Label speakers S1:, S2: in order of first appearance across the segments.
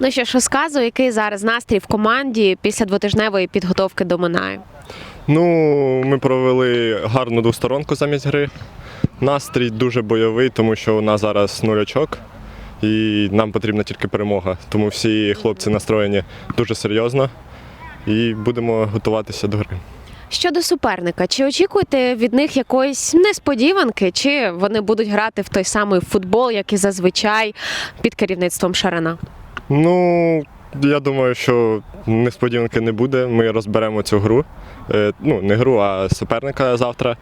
S1: Ну що ж, розказуй, який зараз настрій в команді після двотижневої підготовки до Минаю?
S2: Ну, ми провели гарну двосторонку замість гри. Настрій дуже бойовий, тому що у нас зараз нуль очок і нам потрібна тільки перемога. Тому всі хлопці настроєні дуже серйозно і будемо готуватися до гри.
S1: Щодо суперника, чи очікуєте від них якоїсь несподіванки, чи вони будуть грати в той самий футбол, як і зазвичай під керівництвом Шарана?
S2: Ну, я думаю, що несподіванки не буде. Ми розберемо цю гру. Е, Ну, не гру, а суперника завтра.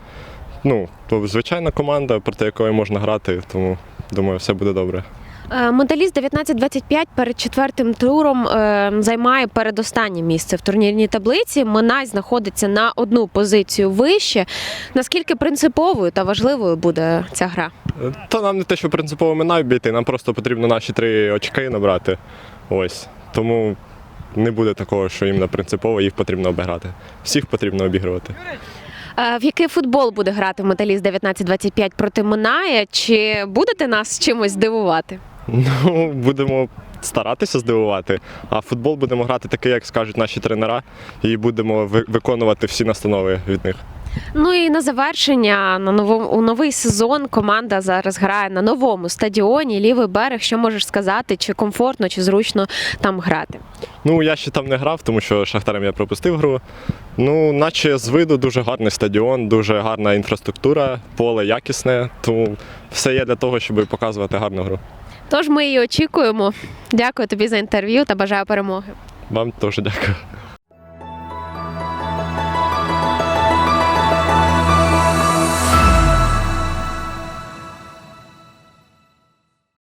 S2: Ну, то звичайна команда, проти якої можна грати, тому думаю, все буде добре.
S1: Е, Металіст 19-25 перед четвертим туром е, займає передостаннє місце в турнірній таблиці. Минай знаходиться на одну позицію вище. Наскільки принциповою та важливою буде ця гра?
S2: Е, Та нам не те, що принципово минай бійти, нам просто потрібно наші три очки набрати. Ось. Тому не буде такого, що їм на принципово їх потрібно обіграти. Всіх потрібно обігрувати.
S1: В який футбол буде грати Металіст 19-25 проти Минає? Чи будете нас чимось здивувати?
S2: Ну, будемо старатися здивувати, а футбол будемо грати такий, як скажуть наші тренера, і будемо ви- виконувати всі настанови від них.
S1: Ну і на завершення на новому у новий сезон команда зараз грає на новому стадіоні. Лівий берег. Що можеш сказати? Чи комфортно, чи зручно там грати?
S2: Ну, я ще там не грав, тому що Шахтарем я пропустив гру. Ну, наче з виду дуже гарний стадіон, дуже гарна інфраструктура, поле якісне, тому все є для того, щоб показувати гарну гру.
S1: Тож ми її очікуємо. Дякую тобі за інтерв'ю та бажаю перемоги.
S2: Вам теж дякую.